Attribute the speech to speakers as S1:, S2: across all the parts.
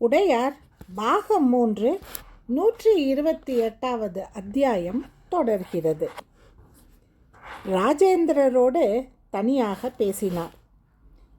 S1: உடையார் பாகம் மூன்று நூற்றி இருபத்தி எட்டாவது அத்தியாயம் தொடர்கிறது. ராஜேந்திரரோடு தனியாக பேசினார்.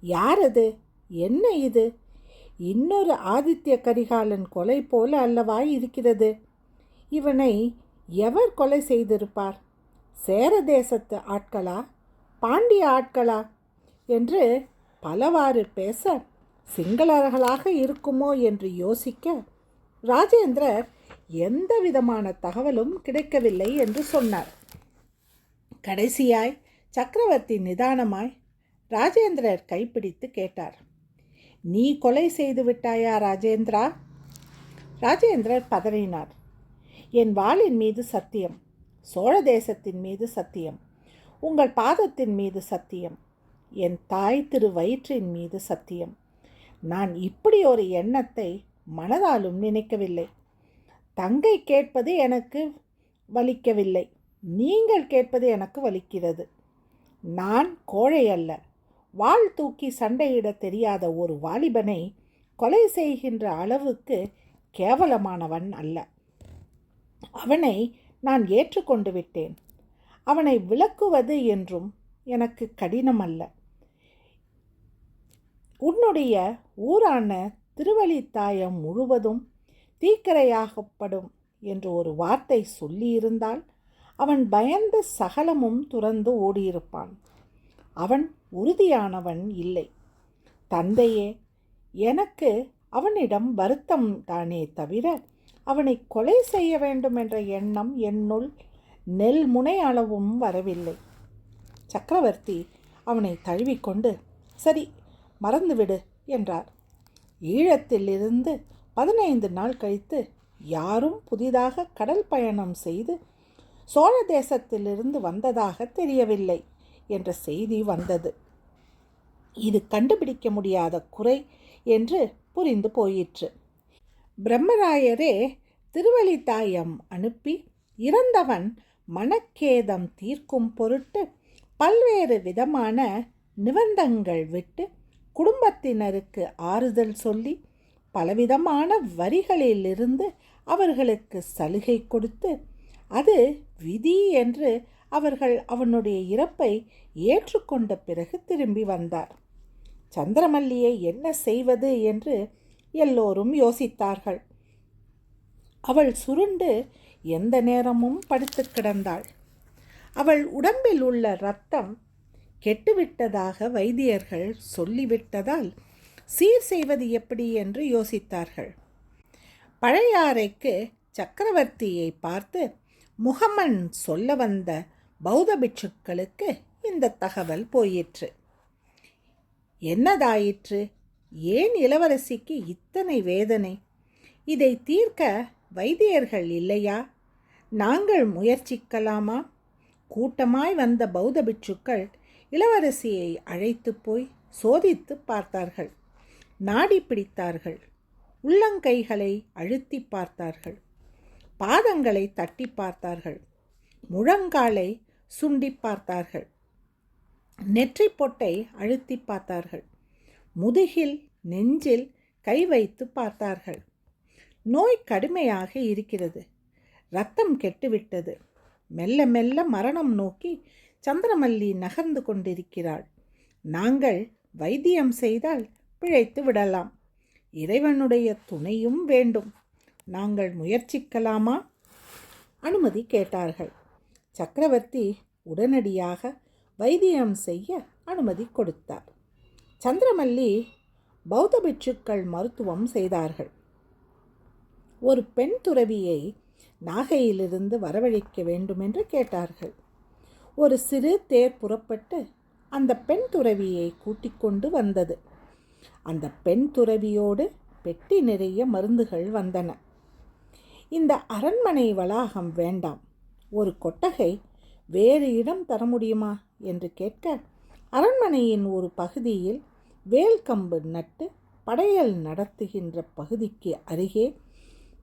S1: யார் அது? என்ன இது? இன்னொரு ஆதித்ய கரிகாலன் கொலை போல அல்லவா இருக்கிறது? இவனை எவர் கொலை செய்திருப்பார்? சேர தேசத்து ஆட்களா? பாண்டிய ஆட்களா? என்று பலவாறு பேச சிங்களர்களாக இருக்குமோ என்று யோசிக்க ராஜேந்திரர் எந்த விதமான தகவலும் கிடைக்கவில்லை என்று சொன்னார். கடைசியாய் சக்கரவர்த்தி நிதானமாய் ராஜேந்திரர் கைப்பிடித்து கேட்டார். நீ கொலை செய்து விட்டாயா ராஜேந்திரா? ராஜேந்திரர் பதறினார். என் வாளின் மீது சத்தியம் சோழ தேசத்தின் மீது சத்தியம் உங்கள் பாதத்தின் மீது சத்தியம் என் தாய் திரு வயிற்றின் மீது சத்தியம் நான் இப்படி ஒரு எண்ணத்தை மனதாலும் நினைக்கவில்லை. தங்கை கேட்பது எனக்கு வலிக்கவில்லை. நீங்கள் கேட்பது எனக்கு வலிக்கிறது. நான் கோழை அல்ல. வாள் தூக்கி சண்டையிட தெரியாத ஒரு வாலிபனை கொலை செய்கின்ற அளவுக்கு கேவலமானவன் அல்ல. அவனை நான் ஏற்றுக்கொண்டு விட்டேன். அவனை விளக்குவது என்றும் எனக்கு கடினம் அல்ல. உன்னுடைய ஊரான திருவழித்தாயம் முழுவதும் தீக்கரையாகப்படும் என்று ஒரு வார்த்தை சொல்லியிருந்தால் அவன் பயந்த சகலமும் துறந்து ஓடியிருப்பான். அவன் உறுதியானவன் இல்லை. தந்தையே எனக்கு அவனிடம் வருத்தம் தானே தவிர அவனை கொலை செய்ய வேண்டும் என்ற எண்ணம் என்னுள் நெல் முனை அளவும் வரவில்லை. சக்கரவர்த்தி அவனை தழுவிக்கொண்டு சரி மறந்துவிடு என்றார். ஈழத்திலிருந்து பதினைந்து நாள் கழித்து யாரும் புதிதாக கடல் பயணம் செய்து சோழ தேசத்திலிருந்து வந்ததாக தெரியவில்லை என்ற செய்தி வந்தது. இது கண்டுபிடிக்க முடியாத குறை என்று புரிந்து போயிற்று. பிரம்மராயரே திருவழித்தாயம் அனுப்பி இறந்தவன் மனக்கேதம் தீர்க்கும் பொருட்டு பல்வேறு விதமான நிபந்தங்கள் விட்டு குடும்பத்தினருக்கு ஆறுதல் சொல்லி பலவிதமான வரிகளிலிருந்து அவர்களுக்கு சலுகை கொடுத்து அது விதி என்று அவர்கள் அவனுடைய இறப்பை ஏற்றுக்கொண்ட பிறகு திரும்பி வந்தார். சந்திரமல்லியை என்ன செய்வது என்று எல்லோரும் யோசித்தார்கள். அவள் சுருண்டு எந்த நேரமும் படுத்து கிடந்தாள். அவள் உடம்பில் உள்ள இரத்தம் கெட்டுவிட்டதாக வைத்தியர்கள் சொல்லிவிட்டதால் சீர் செய்வது எப்படி என்று யோசித்தார்கள். பழையாறைக்கு சக்கரவர்த்தியை பார்த்து முகமன் சொல்ல வந்த பௌத்த பிட்சுக்களுக்கு இந்த தகவல் போயிற்று. என்னதாயிற்று? ஏன் இளவரசிக்கு இத்தனை வேதனை? இதை தீர்க்க வைத்தியர்கள் இல்லையா? நாங்கள் முயற்சிக்கலாமா? கூட்டமாய் வந்த பௌத்த பிட்சுக்கள் இளவரசியை அழைத்து போய் சோதித்து பார்த்தார்கள். நாடி பிடித்தார்கள். உள்ளங்கைகளை அழுத்தி பார்த்தார்கள். பாதங்களை தட்டி பார்த்தார்கள். முழங்காலை சுண்டி பார்த்தார்கள். நெற்றி பொட்டை அழுத்தி பார்த்தார்கள். முதுகில் நெஞ்சில் கை வைத்து பார்த்தார்கள். நோய் கடுமையாக இருக்கிறது. ரத்தம் கெட்டுவிட்டது. மெல்ல மெல்ல மரணம் நோக்கி சந்திரமல்லி நகர்ந்து கொண்டிருக்கிறாள். நாங்கள் வைத்தியம் செய்தால் பிழைத்து விடலாம். இறைவனுடைய துணையும் வேண்டும். நாங்கள் முயற்சிக்கலாமா? அனுமதி கேட்டார்கள். சக்கரவர்த்தி உடனடியாக வைத்தியம் செய்ய அனுமதி கொடுத்தார். சந்திரமல்லி பௌத்த பிட்சுக்கள் மருத்துவம் செய்தார்கள். ஒரு பெண் துறவியை நாகையிலிருந்து வரவழைக்க வேண்டுமென்று கேட்டார்கள். ஒரு சிறு தேர் புறப்பட்டு அந்த பெண் துறவியை கூட்டிக் கொண்டு வந்தது. அந்த பெண் துறவியோடு பெட்டி நிறைய மருந்துகள் வந்தன. இந்த அரண்மனை வளாகம் வேண்டாம். ஒரு கொட்டகை வேறு இடம் தர முடியுமா? என்று கேட்க அரண்மனையின் ஒரு பகுதியில் வேல்கம்பு நட்டு படையல் நடத்துகின்ற பகுதிக்கு அருகே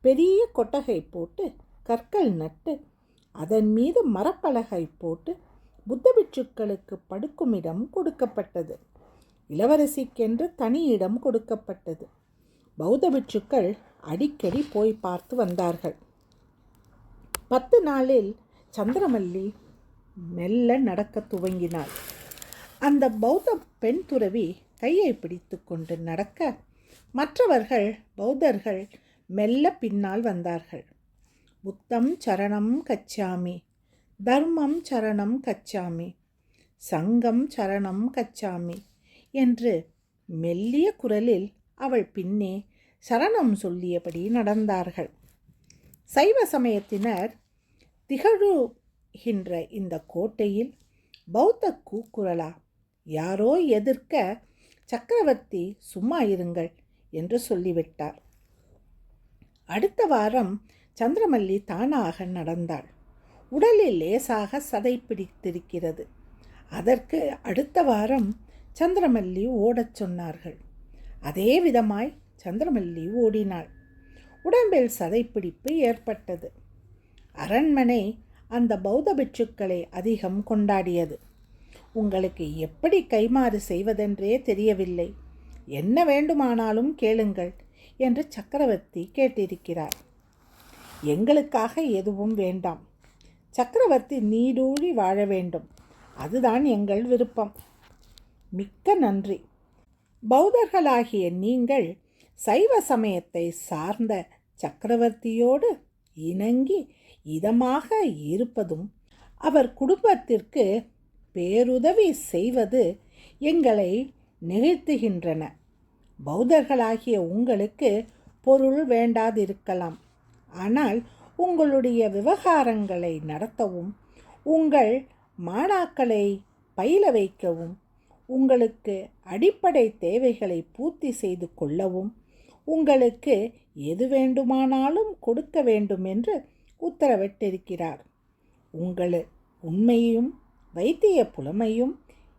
S1: பெரிய கொட்டகை போட்டு கற்கள் நட்டு அதன் மீது மரப்பலகை போட்டு புத்த பிட்சுக்களுக்கு படுக்கும் இடம் கொடுக்கப்பட்டது. இளவரசிக்கென்று தனி இடம் கொடுக்கப்பட்டது. பௌத்த பிட்சுக்கள் அடிக்கடி போய் பார்த்து வந்தார்கள். பத்து நாளில் சந்திரமல்லி மெல்ல நடக்க துவங்கினாள். அந்த பௌத்த பெண் துறவி கையை பிடித்து கொண்டு நடக்க மற்றவர்கள் பௌத்தர்கள் மெல்ல பின்னால் வந்தார்கள். புத்தம் சரணம் கச்சாமி. தர்மம் சரணம் கச்சாமி. சங்கம் சரணம் கச்சாமி என்று மெல்லிய குரலில் அவள் பின்னே சரணம் சொல்லியபடி நடந்தார்கள். சைவ சமயத்தினர் திகழுகின்ற இந்த கோட்டையில் பௌத்த கூக்குரலா? யாரோ எதிர்க்க சக்கரவர்த்தி சும்மா இருங்கள் என்று சொல்லிவிட்டார். அடுத்த வாரம் சந்திரமல்லி தானாக நடந்தாள். உடலில் லேசாக சதை பிடித்திருக்கிறது. அதற்கு அடுத்த வாரம் சந்திரமல்லி ஓடச் சொன்னார்கள். அதே விதமாய் சந்திரமல்லி ஓடினாள். உடம்பில் சதைப்பிடிப்பு ஏற்பட்டது. அரண்மனை அந்த பௌத்த பிட்சுக்களை அதிகம் கொண்டாடியது. உங்களுக்கு எப்படி கைமாறு செய்வதென்றே தெரியவில்லை. என்ன வேண்டுமானாலும் கேளுங்கள் என்று சக்கரவர்த்தி கேட்டிருக்கிறார். எங்களுக்காக எதுவும் வேண்டாம். சக்கரவர்த்தி நீடூழி வாழ வேண்டும். அதுதான் எங்கள் விருப்பம். மிக்க நன்றி. பௌத்தர்களாகிய நீங்கள் சைவ சமயத்தை சார்ந்த சக்கரவர்த்தியோடு இணங்கி இதமாக இருப்பதும் அவர் குடும்பத்திற்கு பேருதவி செய்வது எங்களை நிகழ்த்துகின்றன. பௌத்தர்களாகிய உங்களுக்கு பொருள் வேண்டாதிருக்கலாம். ஆனால் உங்களுடைய விவகாரங்களை நடத்தவும் உங்கள் மாணாக்களை பயில வைக்கவும் உங்களுக்கு அடிப்படை தேவைகளை பூர்த்தி செய்து கொள்ளவும் உங்களுக்கு எது வேண்டுமானாலும் கொடுக்க வேண்டும் என்று உத்தரவிட்டிருக்கிறார். உங்கள் உண்மையும் வைத்திய புலமையும்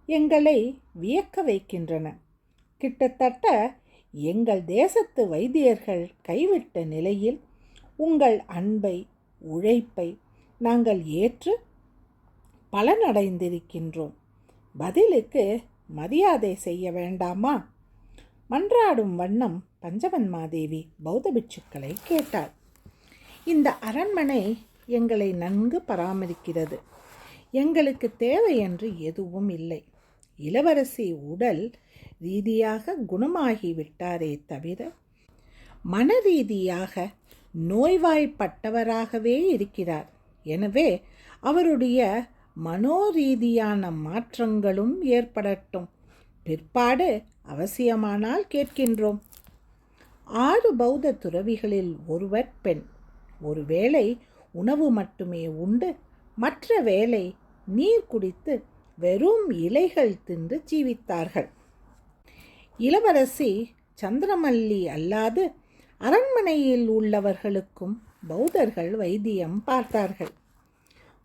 S1: எங்களை வியக்க வைக்கின்றன. கிட்டத்தட்ட எங்கள் தேசத்து வைத்தியர்கள் கைவிட்ட நிலையில் உங்கள் அன்பை உழைப்பை நாங்கள் ஏற்று பலனடைந்திருக்கின்றோம். பதிலுக்கு மரியாதை செய்ய வேண்டாமா? மன்றாடும் வண்ணம் பஞ்சவன்மாதேவி பௌத்த பிட்சுக்களை கேட்டாள். இந்த அரண்மனை எங்களை நன்கு பராமரிக்கிறது. எங்களுக்கு தேவையென்று எதுவும் இல்லை. இளவரசி உடல் ரீதியாக குணமாகிவிட்டாரே தவிர மன ரீதியாக நோய்வாய்ப்பட்டவராகவே இருக்கிறார். எனவே அவருடைய மனோரீதியான மாற்றங்களும் ஏற்படட்டும். பிற்பாடு அவசியமானால் கேட்கின்றோம். ஆறு பௌத்த துறவிகளில் ஒருவர் பெண். ஒருவேளை உணவு மட்டுமே உண்டு மற்ற வேளை நீர் குடித்து வெறும் இலைகள் தின்று ஜீவித்தார்கள். இளவரசி சந்திரமல்லி அல்லாது அரண்மனையில் உள்ளவர்களுக்கும் பௌத்தர்கள் வைத்தியம் பார்த்தார்கள்.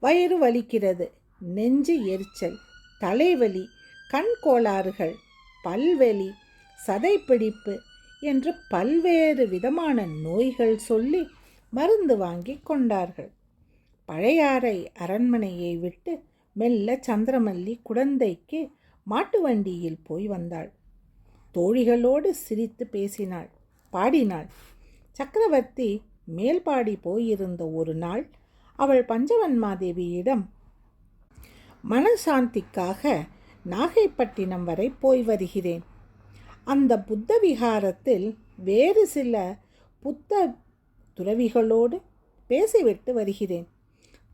S1: வயிறு வலிக்கிறது நெஞ்சு எரிச்சல் தலைவலி கண் கோளாறுகள் பல்வெளி சதைப்பிடிப்பு என்று பல்வேறு விதமான நோய்கள் சொல்லி மருந்து வாங்கி கொண்டார்கள். பழையாறை அரண்மனையை விட்டு மெல்ல சந்திரமல்லி குழந்தைக்கு மாட்டு வண்டியில் போய் வந்தாள். தோழிகளோடு சிரித்து பேசினாள். பாடினாள். சக்கரவர்த்தி மேல்பாடி போயிருந்த ஒரு நாள் அவள் பஞ்சவன்மாதேவியிடம் மனசாந்திக்காக நாகைப்பட்டினம் வரை போய் வருகிறேன். அந்த புத்த விகாரத்தில் வேறு சில புத்த துறவிகளோடு பேசிவிட்டு வருகிறேன்.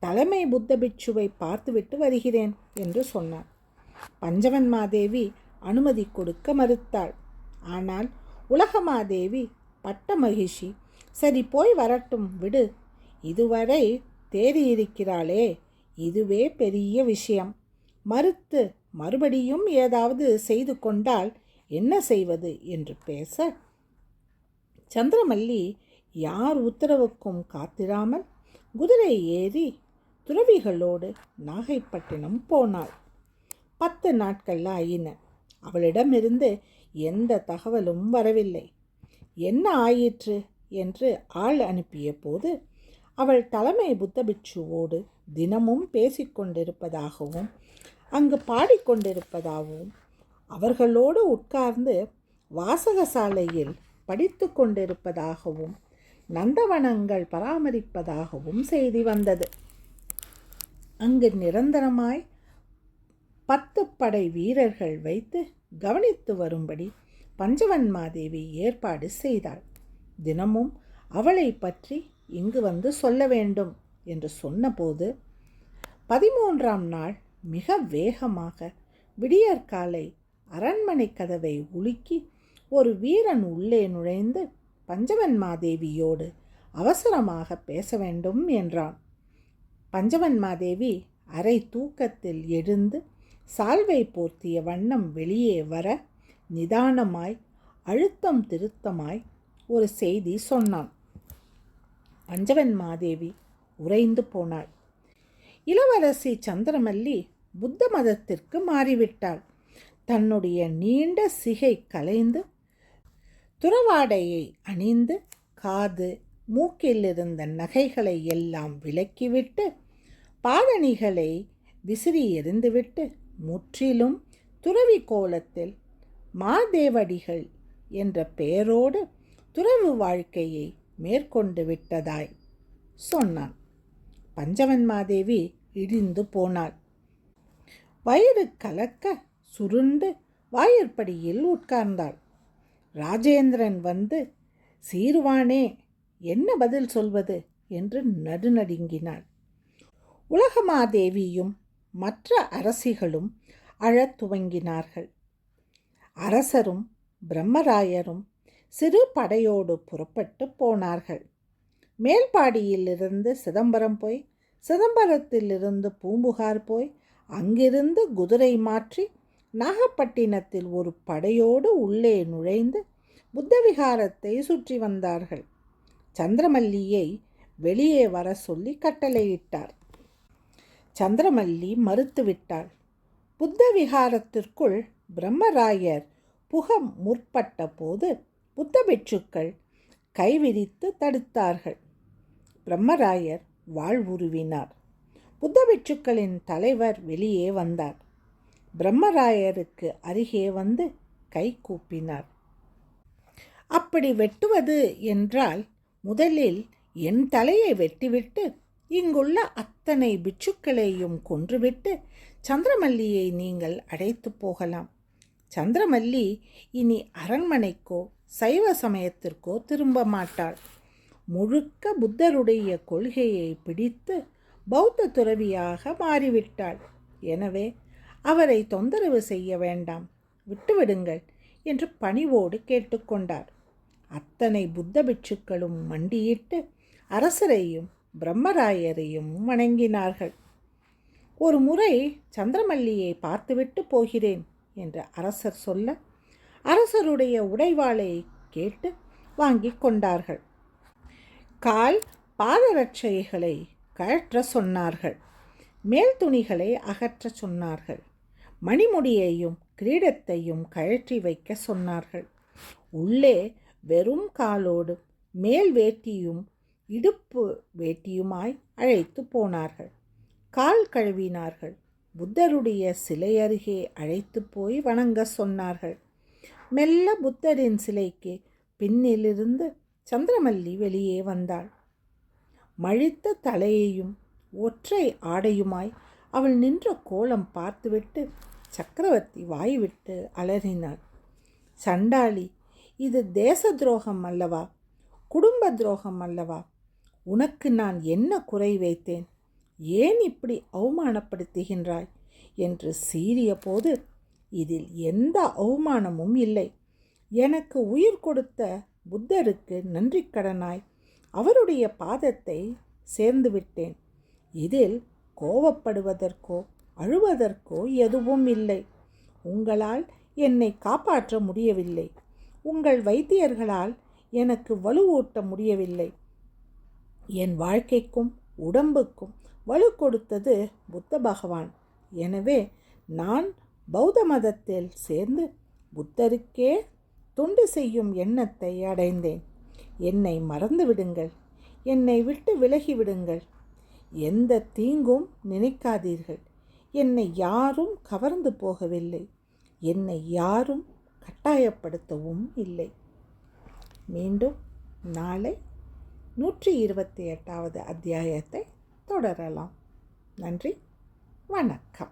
S1: தலைமை புத்த பிட்சுவை பார்த்துவிட்டு வருகிறேன் என்று சொன்னார் பஞ்சவன்மாதேவி அனுமதி கொடுக்க மறுத்தாள். ஆனால் உலகமாதேவி பட்ட மகிழ்ச்சி சரி போய் வரட்டும் விடு. இதுவரை தேறியிருக்கிறாளே இதுவே பெரிய விஷயம். மறுத்து மறுபடியும் ஏதாவது செய்து கொண்டால் என்ன செய்வது என்று பேச சந்திரமல்லி யார் உத்தரவுக்கும் காத்திராமல் குதிரை ஏறி துறவிகளோடு நாகைப்பட்டினம் போனாள். பத்து நாட்கள் ஆயின. அவளிடமிருந்து எந்த தகவலும் வரவில்லை. என்ன ஆயிற்று? என்று ஆள் அனுப்பிய போது அவள் தலைமை புத்த பிட்சுவோடு தினமும் பேசிக்கொண்டிருப்பதாகவும் அங்கு பாடிக்கொண்டிருப்பதாகவும் அவர்களோடு உட்கார்ந்து வாசகசாலையில் படித்து கொண்டிருப்பதாகவும் நந்தவனங்கள் பராமரிப்பதாகவும் செய்தி வந்தது. அங்கு நிரந்தரமாய் பத்து படை வீரர்கள் வைத்து கவனித்து வரும்படி பஞ்சவன்மாதேவி ஏற்பாடு செய்தாள். தினமும் அவளை பற்றி இங்கு வந்து சொல்ல வேண்டும் என்று சொன்னபோது பதிமூன்றாம் நாள் மிக வேகமாக விடியற்காலை அரண்மனை கதவை உலுக்கி ஒரு வீரன் உள்ளே நுழைந்து பஞ்சவன்மாதேவியோடு அவசரமாக பேச வேண்டும் என்றான். பஞ்சவன்மாதேவி அரை தூக்கத்தில் எழுந்து சால்வை போர்த்திய வண்ணம் வெளியே வர நிதானமாய் அழுத்தம் திருத்தமாய் ஒரு செய்தி சொன்னான். பஞ்சவன் மாதேவி உறைந்து போனாள். இளவரசி சந்திரமல்லி புத்த மதத்திற்கு மாறிவிட்டாள். தன்னுடைய நீண்ட சிகை கலைந்து துறவாடையை அணிந்து காது மூக்கில் இருந்த நகைகளை எல்லாம் விலக்கிவிட்டு பாதணிகளை விசிறி எறிந்துவிட்டு முற்றிலும் துறவி கோலத்தில் மாதேவடிகள் என்ற பெயரோடு துறவு வாழ்க்கையை மேற்கொண்டு விட்டதாய் சொன்னான். பஞ்சவன் மாதேவி இடிந்து போனாள். வயிறு கலக்க சுருண்டு வாயிற்படியில் உட்கார்ந்தாள். ராஜேந்திரன் வந்து சீருவானே என்ன பதில் சொல்வது? என்று நடுநடுங்கினாள். உலகமாதேவியும் மற்ற அரசிகளும் அழத் துவங்கினார்கள். அரசரும் பிரம்மராயரும் சிறு படையோடு புறப்பட்டு போனார்கள். மேல்பாடியிலிருந்து சிதம்பரம் போய் சிதம்பரத்திலிருந்து பூம்புகார் போய் அங்கிருந்து குதிரை மாற்றி நாகப்பட்டினத்தில் ஒரு படையோடு உள்ளே நுழைந்து புத்தவிகாரத்தை சுற்றி வந்தார்கள். சந்திரமல்லியை வெளியே வர சொல்லி கட்டளையிட்டார். சந்திரமல்லி மறுத்துவிட்டாள். புத்த விகாரத்திற்குள் பிரம்மராயர் புக முற்பட்ட போது புத்த பிட்சுக்கள் கைவிரித்து தடுத்தார்கள். பிரம்மராயர் வாழ்வுருவினார். புத்த பிட்சுக்களின் தலைவர் வெளியே வந்தார். பிரம்மராயருக்கு அருகே வந்து கை கூப்பினார். அப்படி வெட்டுவது என்றால் முதலில் என் தலையை வெட்டிவிட்டு இங்குள்ள அத்தனை பிட்சுக்களையும் கொன்றுவிட்டு சந்திரமல்லியை நீங்கள் அழைத்து போகலாம். சந்திரமல்லி இனி அரண்மனைக்கோ சைவ சமயத்திற்கோ திரும்ப மாட்டாள். முழுக்க புத்தருடைய கொள்கையை பிடித்து பௌத்த துறவியாக மாறிவிட்டாள். எனவே அவரை தொந்தரவு செய்ய வேண்டாம் விட்டுவிடுங்கள் என்று பணிவோடு கேட்டுக்கொண்டார் அத்தனை புத்த பிட்சுக்களும் மண்டியிட்டு அரசரையும் பிரம்மராயரையும் வணங்கினார்கள். ஒரு முறை சந்திரமல்லியை பார்த்துவிட்டு போகிறேன் என்று அரசர் சொல்ல அரசருடைய உடைவாளை கேட்டு வாங்கி கொண்டார்கள். கால் பாதரட்சைகளை கழற்ற சொன்னார்கள். மேல் துணிகளை அகற்ற சொன்னார்கள். மணிமுடியையும் கிரீடத்தையும் கழற்றி வைக்க சொன்னார்கள். உள்ளே வெறும் காலோடு மேல் வேட்டியும் இடுப்பு வேட்டியுமாய் அழைத்து போனார்கள். கால் கழுவினார்கள். புத்தருடைய சிலை அருகே அழைத்து போய் வணங்க சொன்னார்கள். மெல்ல புத்தரின் சிலைக்கு பின்னிலிருந்து சந்திரமல்லி வெளியே வந்தாள். மழித்த தலையையும் ஒற்றை ஆடையுமாய் அவள் நின்ற கோலம் பார்த்துவிட்டு சக்கரவர்த்தி வாய்விட்டு அலறினாள். சண்டாளி இது தேச துரோகம் அல்லவா? குடும்ப துரோகம் அல்லவா? உனக்கு நான் என்ன குறை வைத்தேன்? ஏன் இப்படி அவமானப்படுத்துகின்றாய்? என்று சீறிய போது இதில் எந்த அவமானமும் இல்லை. எனக்கு உயிர் கொடுத்த புத்தருக்கு நன்றி கடனாய். அவருடைய பாதத்தை சேர்ந்து விட்டேன். இதில் கோவப்படுவதற்கோ அழுவதற்கோ எதுவும் இல்லை. உங்களால் என்னை காப்பாற்ற முடியவில்லை. உங்கள் வைத்தியர்களால் எனக்கு வலுவூட்ட முடியவில்லை. என் வாழ்க்கைக்கும் உடம்புக்கும் வலு கொடுத்தது புத்த பகவான். எனவே நான் பௌத்த மதத்தில் சேர்ந்து புத்தருக்கே தொண்டு செய்யும் எண்ணத்தை அடைந்தேன். என்னை மறந்து விடுங்கள். என்னை விட்டு விலகிவிடுங்கள் எந்த தீங்கும் நினைக்காதீர்கள். என்னை யாரும் கவர்ந்து போகவில்லை. என்னை யாரும் கட்டாயப்படுத்தவும் இல்லை. மீண்டும் நாளை நூற்றி இருபத்தி எட்டாவது அத்தியாயத்தை தொடரலாம். நன்றி. வணக்கம்.